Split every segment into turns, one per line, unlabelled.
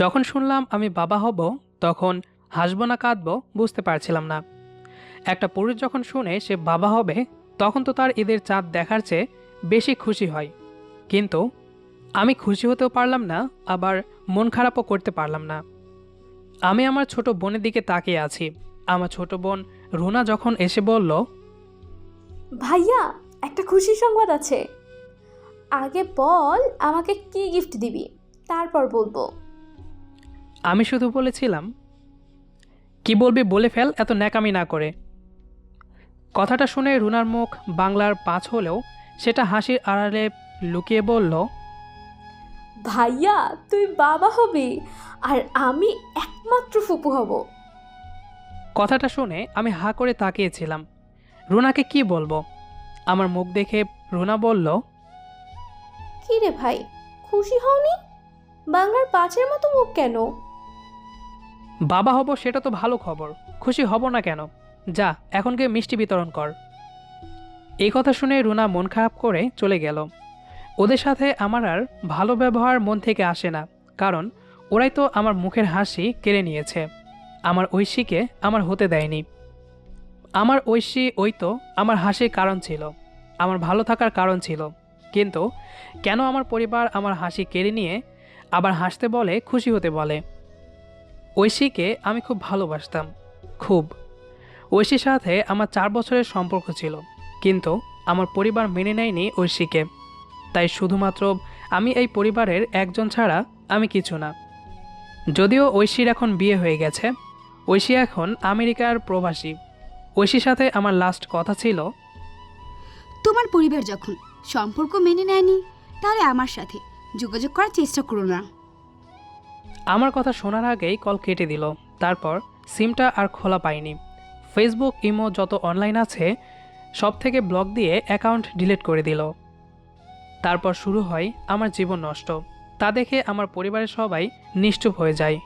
যখন শুনলাম আমি বাবা হব, তখন হাসবো না, কাঁদবো, বুঝতে পারছিলাম না। একটা পুরুষ যখন শুনে সে বাবা হবে, তখন তো তার ঈদের চাঁদ দেখার চেয়ে বেশি খুশি হয়। কিন্তু আমি খুশি হতেও পারলাম না, আবার মন খারাপও করতে পারলাম না। আমি আমার ছোট বোনের দিকে তাকিয়ে আছি। আমার ছোট বোন রুনা যখন এসে বলল,
ভাইয়া, একটা খুশির সংবাদ আছে। আগে বল আমাকে কি গিফট দিবি, তারপর বলব।
আমি শুধু বলেছিলাম কি বলবি বলে ফেল এত ন্যাকামি না করে। কথাটা শুনে রুনার মুখ বাংলার পাঁচ হলেও সেটা হাসির আড়ালে লুকিয়ে বলল
ভাইয়া তুই বাবা হবি আর আমি একমাত্র ফুপু হব।
কথাটা শুনে আমি হা করে তাকিয়েছিলাম। রুনাকে কি বলব? আমার মুখ দেখে রুনা বলল
কি রে ভাই খুশি হওনি? বাংলার পাঁচের মতো মুখ কেন?
বাবা হব সেটা তো ভালো খবর, খুশি হব না কেন? যা, এখন গিয়ে মিষ্টি বিতরণ কর। এই কথা শুনে রুনা মন খারাপ করে চলে গেল। ওদের সাথে আমার আর ভালো ব্যবহার মন থেকে আসে না, কারণ ওরাই তো আমার মুখের হাসি কেড়ে নিয়েছে। আমার ঐশীকে আমার হতে দেয়নি। আমার ঐশী ওই তো আমার হাসির কারণ ছিল, আমার ভালো থাকার কারণ ছিল। কিন্তু কেন আমার পরিবার আমার হাসি কেড়ে নিয়ে আবার হাসতে বলে, খুশি হতে বলে? ঐশীকে আমি খুব ভালোবাসতাম, খুব। ঐশীর সাথে আমার চার বছরের সম্পর্ক ছিল, কিন্তু আমার পরিবার মেনে নেয়নি ঐশীকে। তাই শুধুমাত্র আমি এই পরিবারের একজন ছাড়া আমি কিছু না। যদিও ঐশীর এখন বিয়ে হয়ে গেছে, ঐশী এখন আমেরিকার প্রবাসী। ঐশীর সাথে আমার লাস্ট কথা ছিল,
তোমার পরিবার যখন সম্পর্ক মেনে নেয়নি, তাহলে আমার সাথে যোগাযোগ করার চেষ্টা করো না।
আমার কথা শোনার আগেই কল কেটে দিল। তারপর সিমটা আর খোলা পাইনি। ফেসবুক ইমো যত অনলাইন আছে সব থেকে ব্লক দিয়ে অ্যাকাউন্ট ডিলিট করে দিল। তারপর শুরু হয় আমার জীবন নষ্ট। তা দেখে আমার পরিবারের সবাই নিশ্চুপ হয়ে যায়।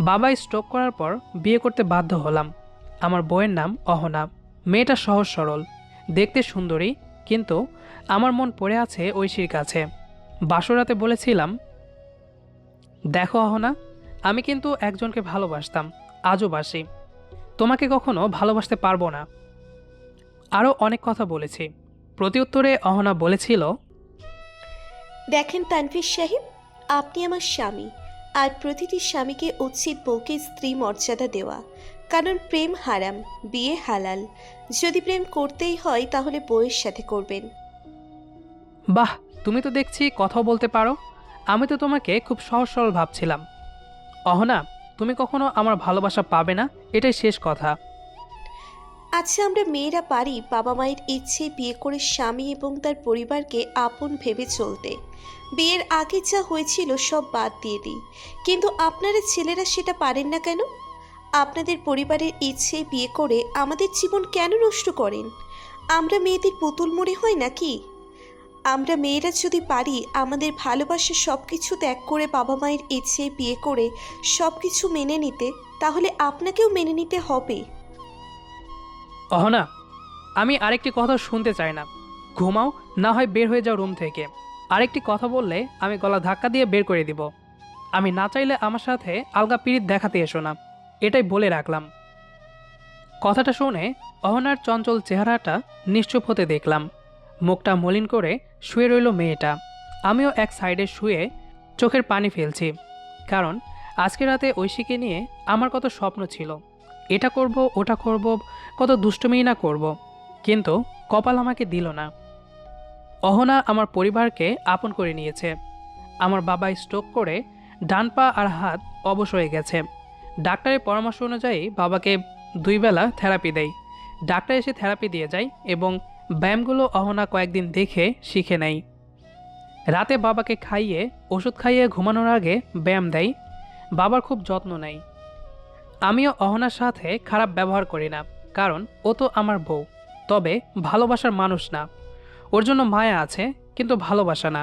বাবা স্ট্রোক করার পর বিয়ে করতে বাধ্য হলাম। আমার বইয়ের নাম অহনা। মেয়েটা সহজ সরল, দেখতে সুন্দরী, কিন্তু আমার মন পড়ে আছে ঐশীর কাছে। বাসরাতে বলেছিলাম দেখো অহনা আমি কিন্তু একজনকে ভালোবাসতাম আজও বাসি। তোমাকে কখনো ভালোবাসতে পারব না। আরও অনেক কথা বলেছি। প্রতিউত্তরে অহনা বলেছিল
দেখেন তানভীর সাহেব আপনি আমার স্বামী আর প্রতিটি স্বামীকে উচিত বউকে স্ত্রী মর্যাদা দেওয়া। কারণ প্রেম হারাম বিয়ে হালাল। যদি প্রেম করতেই হয় তাহলে বউয়ের সাথে করবেন।
বাহ তুমি তো দেখছি কথাও বলতে পারো। আমি তো তোমাকে খুব সহজ সরল ভাবছিলাম। অহনা, তুমি কখনো আমার ভালোবাসা পাবে না? এটাই শেষ কথা।
আচ্ছা আমরা মেয়েরা পারি বাবা মায়ের ইচ্ছে বিয়ে করে স্বামী এবং তার পরিবারকে আপন ভেবে চলতে। বিয়ের আগে যা হয়েছিল সব বাদ দিয়ে দিই। কিন্তু আপনারা ছেলেরা সেটা পারেন না কেন? আপনাদের পরিবারের ইচ্ছে বিয়ে করে আমাদের জীবন কেন নষ্ট করেন? আমরা মেয়েদের পুতুল মনে হয় নাকি? আমরা মেয়েরা যদি পারি, আমাদের ভালোবাসা সব কিছু ত্যাগ করে বাবা মায়ের ইচ্ছে বিয়ে করে সব কিছু মেনে নিতে, তাহলে আপনাকেও মেনে নিতে হবে।
অহনা, আমি আরেকটি কথা শুনতে চাই না। ঘুমাও, না হয় বের হয়ে যাও রুম থেকে। আরেকটি কথা বললে আমি গলা ধাক্কা দিয়ে বের করে দিব। আমি না চাইলে আমার সাথে আলগা পিরিত দেখাতে এসো না। এটাই বলে রাখলাম। কথাটা শুনে অহনার চঞ্চল চেহারাটা নিশ্চুপ হতে দেখলাম। মুখটা মলিন করে শুয়ে রইল মেয়েটা। আমিও এক সাইডে শুয়ে চোখের পানি ফেলছি। কারণ আজকে রাতে ঐশীকে নিয়ে আমার কত স্বপ্ন ছিল। এটা করব, ওটা করব, কত দুষ্টুমিই না করব। কিন্তু কপাল আমাকে দিল না। অহনা আমার পরিবারকে আপন করে নিয়েছে। আমার বাবা স্ট্রোক করে ডান পা আর হাত অবশ হয়ে গেছে। ডাক্তারের পরামর্শ অনুযায়ী বাবাকে দুই বেলা থেরাপি দেয় ডাক্তার এসে থেরাপি দিয়ে যায় এবং ব্যায়ামগুলো অহনা কয়েকদিন দেখে শিখে নেয়। রাতে বাবাকে খাইয়ে, ওষুধ খাইয়ে ঘুমানোর আগে ব্যায়াম দেয়। বাবার খুব যত্ন নেয়। আমিও অহনার সাথে খারাপ ব্যবহার করি না, কারণ ও তো আমার বউ। তবে ভালোবাসার মানুষ না। ওর জন্য মায়া আছে, কিন্তু ভালোবাসা না।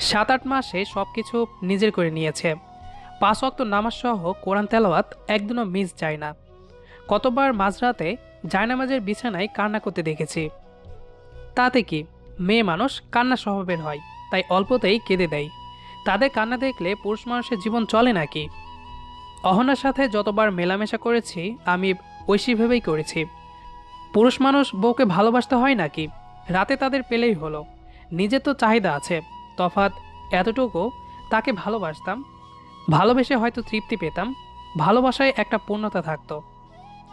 সাত আট মাসে সব কিছু নিজের করে নিয়েছে। পাঁচ অক্ত নামাজ সহ কোরআন তেলাওয়াত একদিনও মিস যায় না। কতবার মাঝরাতে জায়নামাজের বিছানায় কান্না করতে দেখেছি। তাতে কি? মেয়ে মানুষ কান্না স্বভাবের হয়, তাই অল্পতেই কেঁদে দেয়। তাদের কান্না দেখলে পুরুষ মানুষের জীবন চলে নাকি? অহনার সাথে যতবার মেলামেশা করেছি, আমি ঐশী ভেবেই করেছি। পুরুষ মানুষ বউকে ভালোবাসতে হয় নাকি? রাতে তাদের পেলেই হলো। নিজের তো চাহিদা আছে, তফাৎ এতটুকু, তাকে ভালোবাসতাম। ভালোবেসে হয়তো তৃপ্তি পেতাম, ভালোবাসায় একটা পূর্ণতা থাকতো।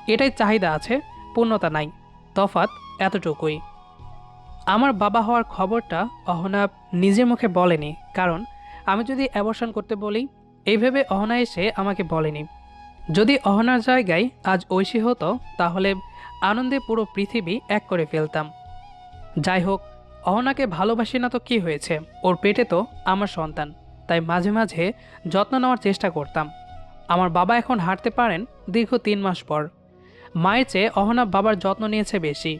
এটাই চাহিদা আছে পূর্ণতা নাই, তফাৎ এতটুকুই। আমার বাবা হওয়ার খবরটা অহনা নিজের মুখে বলেনি, কারণ আমি যদি অ্যাবর্শন করতে বলি, এই ভেবে অহনা এসে আমাকে বলেনি। যদি অহনার জায়গায় আজ ঐশী হতো, তাহলে আনন্দে পুরো পৃথিবী এক করে ফেলতাম। যাই হোক, অহনাকে ভালোবাসি না তো কী হয়েছে? ওর পেটে তো আমার সন্তান, তাই মাঝে মাঝে যত্ন নেওয়ার চেষ্টা করতাম। আমার বাবা এখন হাঁটতে পারেন দীর্ঘ তিন মাস পর। মায়ের চেয়ে অহনা বাবার যত্ন নিয়েছে বেশি।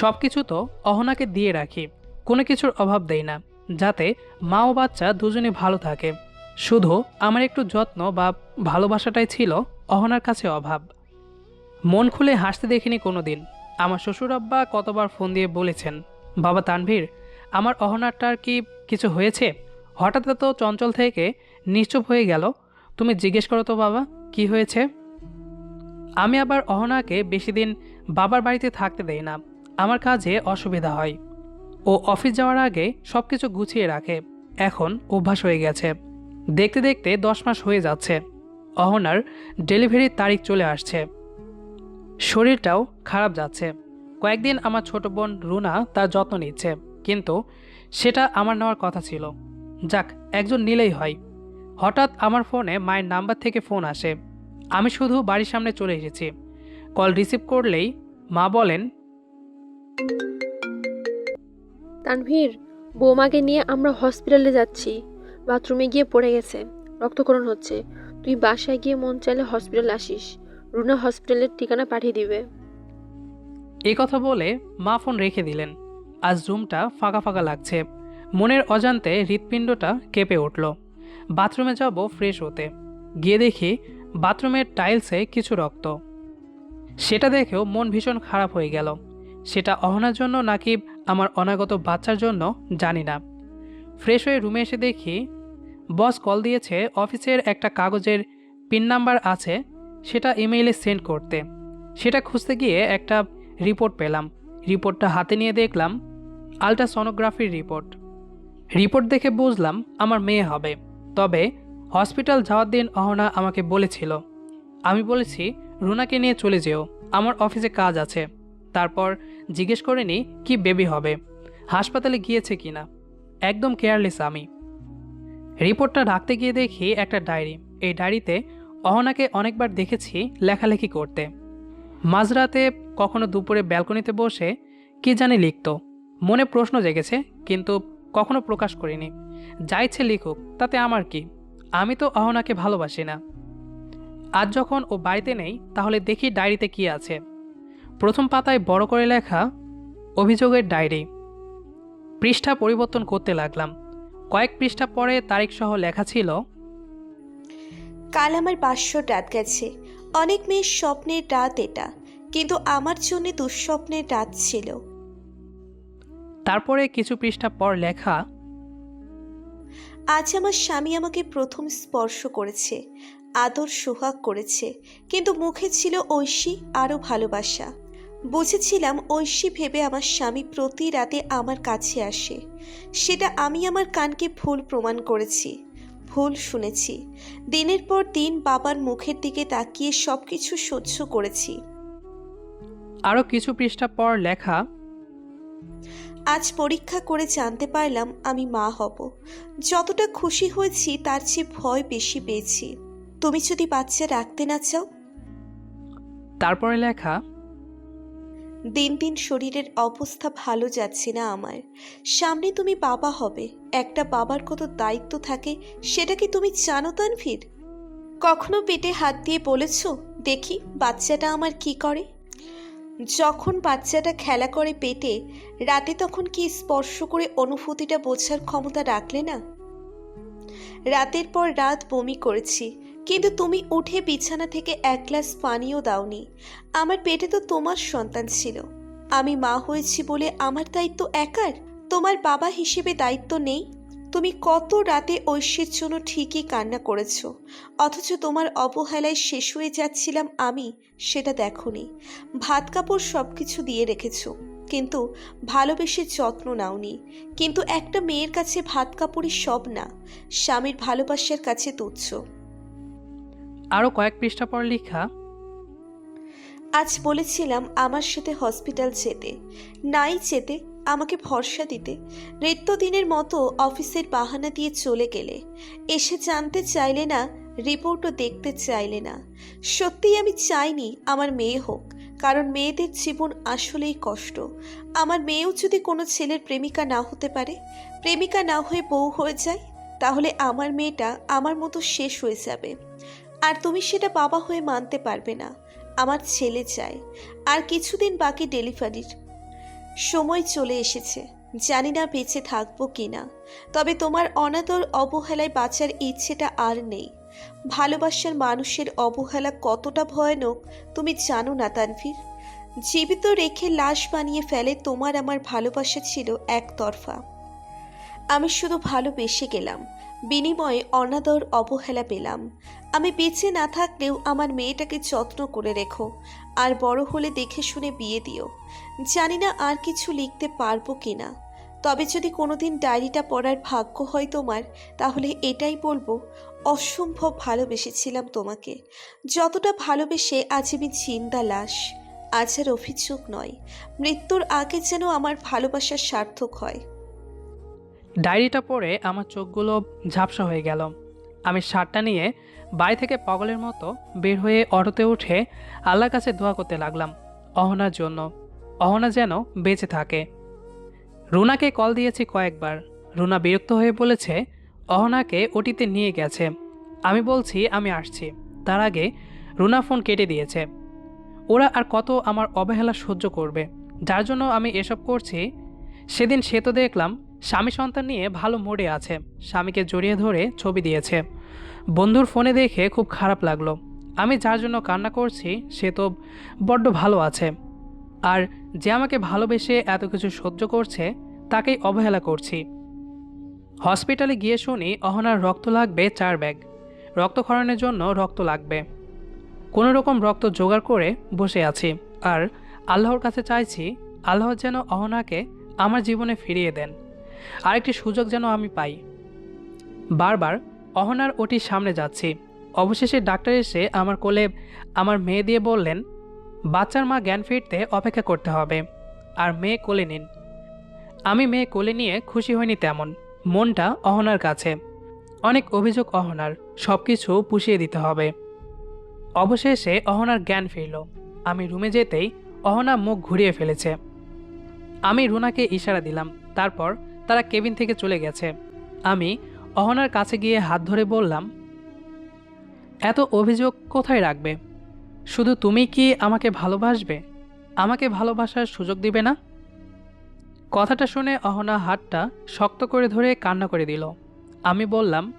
সব কিছু তো অহনাকে দিয়ে রাখি, কোনো কিছুর অভাব দেই না, যাতে মা ও বাচ্চা দুজনে ভালো থাকে। শুধু আমার একটু যত্ন বা ভালোবাসাটাই ছিল অহনার কাছে অভাব। মন খুলে হাসতে দেখিনি কোনো দিন আমার শ্বশুর আব্বা কতবার ফোন দিয়ে বলেছেন, বাবা তানভীর, আমার অহনারটার কি কিছু হয়েছে? হঠাৎ তো চঞ্চল থেকে নিশ্চুপ হয়ে গেল। তুমি জিজ্ঞেস করো তো বাবা, কি হয়েছে? আমি আবার অহনাকে বেশি দিন বাবার বাড়িতে থাকতে দেই না। আমার কাজে অসুবিধা হয়। ও অফিস যাওয়ার আগে সব কিছু গুছিয়ে রাখে। এখন অভ্যাস হয়ে গেছে। দেখতে দেখতে দশ মাস হয়ে যাচ্ছে। অহনার ডেলিভারির তারিখ চলে আসছে। শরীরটাও খারাপ যাচ্ছে। কয়েকদিন আমার ছোট বোন রুনা তার যত্ন নিচ্ছে। কিন্তু সেটা আমার নেওয়ার কথা ছিল। যাক, একজন নিলেই হয়। হঠাৎ আমার ফোনে মায়ের নাম্বার থেকে ফোন আসে। আমি শুধু বাড়ির সামনে চলে এসেছি। কল রিসিভ করলেই মা বলেন
তানভীর বৌমাকে নিয়ে আমরা হসপিটালে যাচ্ছি। বাথরুমে গিয়ে পড়ে গেছে রক্তকরণ হচ্ছে। তুই বাসায় গিয়ে মন চাইলে হসপিটাল আসিস। রুনা হসপিটালের ঠিকানা পাঠিয়ে দিবে।
এই কথা বলে মা ফোন রেখে দিলেন। আজ রুমটা ফাঁকা ফাঁকা লাগছে। মনের অজান্তে হৃৎপিণ্ডটা কেঁপে উঠল। বাথরুমে যাব ফ্রেশ হতে। গিয়ে দেখি বাথরুমের টাইলসে কিছু রক্ত। সেটা দেখেও মন ভীষণ খারাপ হয়ে গেল। সেটা অহনার জন্য নাকি আমার অনাগত বাচ্চার জন্য, জানি না। ফ্রেশ হয়ে রুমে এসে দেখি, বস কল দিয়েছে অফিসের একটা কাগজের পিন নাম্বার আছে, সেটা ইমেইলে সেন্ড করতে। সেটা খুঁজতে গিয়ে একটা রিপোর্ট পেলাম। রিপোর্টটা হাতে নিয়ে দেখলাম, আলট্রাসনোগ্রাফির রিপোর্ট। রিপোর্ট দেখে বুঝলাম আমার মেয়ে হবে। তবে হসপিটাল যাওয়ার দিন অহনা আমাকে বলেছিল, আমি বলেছি, রুনাকে নিয়ে চলে যেও, আমার অফিসে কাজ আছে। তারপর জিজ্ঞেস করে নি, কি বেবি হবে? হাসপাতালে গিয়েছে কিনা একদম কেয়ারলেস আমি। রিপোর্টটা রাখতে গিয়ে দেখি একটা ডায়েরি। এই ডায়েরিতে অহনাকে অনেকবার দেখেছি লেখালেখি করতে। মাঝরাতে কখনো দুপুরে ব্যালকনিতে বসে কি জানি লিখত। মনে প্রশ্ন জেগেছে, কিন্তু কখনো প্রকাশ করিনি। যা ইচ্ছে লিখুক, তাতে আমার কি? আমি তো অহনাকে ভালোবাসি না। আজ যখন ও বাড়িতে নেই তাহলে দেখি ডায়েরিতে কি আছে। প্রথম পাতায় বড় করে লেখা অভিযোগের ডায়েরি। পৃষ্ঠা পরিবর্তন করতে লাগলাম। কয়েক পৃষ্ঠা পরে তারিখসহ লেখা ছিল
কাল আমার পাঁচশো রাত গেছে। অনেক মেয়ের স্বপ্নের রাত এটা কিন্তু আমার জন্য দুঃস্বপ্নের রাত ছিল।
তারপরে কিছু পৃষ্ঠা পর লেখা
আজ আমার স্বামী আমাকে প্রথম স্পর্শ করেছে, আদর সোহাগ করেছে, কিন্তু মুখে ছিল ঐশী আরও ভালোবাসা। বুঝেছিলাম ঐশী ভেবে আমার স্বামী প্রতি রাতে আমার কাছে আসে। সেটা আমি আমার কানকে ভুল প্রমাণ করেছি, ভুল শুনেছি। দিনের পর দিন বাবার মুখের দিকে তাকিয়ে সব কিছু সহ্য করেছি।
আরও কিছু পৃষ্ঠা পর লেখা
আজ পরীক্ষা করে জানতে পারলাম আমি মা হব। যতটা খুশি হয়েছি তার চেয়ে ভয় বেশি পেয়েছি। তুমি যদি বাচ্চা রাখতে না চাও?
তারপরে লেখা
দিন দিন শরীরের অবস্থা ভালো যাচ্ছে না আমার। সামনে তুমি বাবা হবে। একটা বাবার কত দায়িত্ব থাকে সেটা কি তুমি জানো তানভীর? কখনো পেটে হাত দিয়ে বলেছ দেখি বাচ্চাটা আমার কি করে? যখন বাচ্চাটা খেলা করে পেটে, রাতে তখন কি স্পর্শ করে অনুভূতিটা বোঝার ক্ষমতা রাখলে না? রাতের পর রাত বমি করেছি, কিন্তু তুমি উঠে বিছানা থেকে এক গ্লাস পানিও দাওনি। আমার পেটে তো তোমার সন্তান ছিল। আমি মা হয়েছি বলে আমার দায়িত্ব একার? তোমার বাবা হিসেবে দায়িত্ব নেই? তুমি কত রাতে ঐশ্যের জন্য ঠিকই কান্না করেছ? অথচ তোমার অবহেলায় শেষ হয়ে যাচ্ছিলাম আমি সেটা দেখনি। ভাত কাপড় সব কিছু দিয়ে রেখেছো কিন্তু ভালোবেসে যত্ন নাওনি। কিন্তু একটা মেয়ের কাছে ভাত কাপড়ই সব না স্বামীর ভালোবাসার কাছে তুচ্ছ।
আরও কয়েক পৃষ্ঠা পর লেখা
আজ বলেছিলাম আমার সাথে হসপিটাল যেতে। নাই যেতে আমাকে ভরসা দিতে। নিত্যদিনের মতো অফিসের বাহানা দিয়ে চলে গেলে। এসে জানতে চাইলে না, রিপোর্টও দেখতে চাইলে না। সত্যিই আমি চাইনি আমার মেয়ে হোক, কারণ মেয়েদের জীবন আসলেই কষ্ট। আমার মেয়েও যদি কোনো ছেলের প্রেমিকা না হতে পারে, প্রেমিকা না হয়ে বউ হয়ে যায়, তাহলে আমার মেয়েটা আমার মতো শেষ হয়ে যাবে। আর তুমি সেটা বাবা হয়ে মানতে পারবে না। আমার ছেলে চায়। আর কিছুদিন বাকি ডেলিভারির। সময় চলে এসেছে। জানি না বেঁচে থাকব কি না তবে তোমার অনাদর অবহেলায় বাঁচার ইচ্ছেটা আর নেই। ভালোবাসার মানুষের অবহেলা কতটা ভয়ানক, তুমি জানো না, তানভীর। জীবিত রেখে লাশ বানিয়ে ফেলে তোমার আমার ভালোবাসা ছিল একতরফা। আমি শুধু ভালোবেসে গেলাম। বিনিময়ে অনাদর, অবহেলা পেলাম। আমি বেঁচে না থাকলেও আমার মেয়েটাকে যত্ন করে রেখো আর বড় হলে দেখে শুনে বিয়ে দিও। জানি না আর কিছু লিখতে পারব কি না তবে যদি কোনোদিন ডায়েরিটা পড়ার ভাগ্য হয় তোমার, তাহলে এটাই বলব, অসম্ভব ভালোবেসেছিলাম তোমাকে। যতটা ভালোবেসে আজ আমি চিন্তা লাশ, আজ আর অভিযোগ নয়। মৃত্যুর আগে যেন আমার ভালোবাসার সার্থক হয়।
ডায়েরিটা পড়ে আমার চোখগুলো ঝাপসা হয়ে গেল। আমি শার্টটা নিয়ে বাড়ি থেকে পাগলের মতো বের হয়ে অটোতে উঠে আল্লাহর কাছে দোয়া করতে লাগলাম, অহনার জন্য। অহনা যেন বেঁচে থাকে। রুনাকে কল দিয়েছি কয়েকবার। রুনা বিরক্ত হয়ে বলেছে, অহনাকে ওটিতে নিয়ে গেছে। আমি বলছি, আমি আসছি। তার আগে রুনা ফোন কেটে দিয়েছে। ওরা আর কত আমার অবহেলা সহ্য করবে। যার জন্য আমি এসব করছি, সেদিন সে তো দেখলাম স্বামী সন্তান নিয়ে ভালো মোড়ে আছে। স্বামীকে জড়িয়ে ধরে ছবি দিয়েছে। বন্ধুর ফোনে দেখে খুব খারাপ লাগল। আমি যার জন্য কান্না করছি, সে তো বড্ড ভালো আছে। আর যে আমাকে ভালোবেসে এত কিছু সহ্য করছে, তাকেই অবহেলা করছি। হসপিটালে গিয়ে শুনি অহনার রক্ত লাগবে চার ব্যাগ। রক্তক্ষরণের জন্য রক্ত লাগবে। কোনো রকম রক্ত জোগাড় করে বসে আছি। আর আল্লাহর কাছে চাইছি, আল্লাহ যেন অহনাকে আমার জীবনে ফিরিয়ে দেন। আরেকটি সুযোগ যেন আমি পাই। বারবার অহনার ওটির সামনে যাচ্ছি। অবশেষে ডাক্তার এসে আমার কোলে আমার মেয়ে দিয়ে বললেন, বাচ্চার মা জ্ঞান ফিরতে অপেক্ষা করতে হবে। আর মেয়ে কোলে নিন। আমি মেয়ে কোলে নিয়ে খুশি হইনি তেমন। মনটা অহনার কাছে। অনেক অভিযোগ অহনার। সব কিছু পুষিয়ে দিতে হবে। অবশেষে অহনার জ্ঞান ফিরল। আমি রুমে যেতেই অহনা মুখ ঘুরিয়ে ফেলেছে। আমি রুনাকে ইশারা দিলাম। তারপর তারা কেবিন থেকে চলে গেছে। আমি অহনার কাছে গিয়ে হাত ধরে বললাম, এত অভিযোগ কোথায় রাখবে? শুধু তুমি কি আমাকে ভালোবাসবে? আমাকে ভালোবাসার সুযোগ দিবে না? কথাটা শুনে অহনা হাতটা শক্ত করে ধরে কান্না করে দিল। আমি বললাম,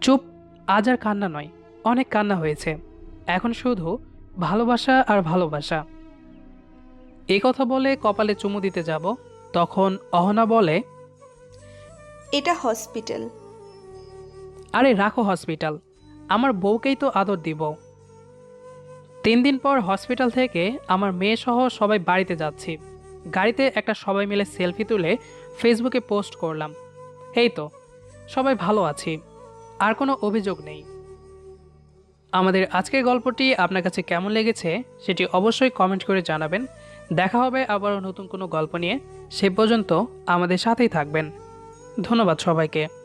চুপ, আজ আর কান্না নয়, অনেক কান্না হয়েছে। এখন শুধু ভালোবাসা আর ভালোবাসা। এই কথা বলে কপালে চুমু দিতে যাব। তখন অহনা বলে
এটা হসপিটাল।
আরে রাখো হসপিটাল আমার বউকেই তো আদর দিব। তিন দিন পর হসপিটাল থেকে আমার মেয়ে সহ সবাই বাড়িতে যাচ্ছি। গাড়িতে একটা সবাই মিলে সেলফি তুলে ফেসবুকে পোস্ট করলাম। এই তো সবাই ভালো আছি আর কোনো অভিযোগ নেই। আমাদের আজকের গল্পটি আপনার কাছে কেমন লেগেছে সেটি অবশ্যই কমেন্ট করে জানাবেন। দেখা হবে আবারও নতুন কোনো গল্প নিয়ে। সে পর্যন্ত আমাদের সাথেই থাকবেন। ধন্যবাদ সবাইকে।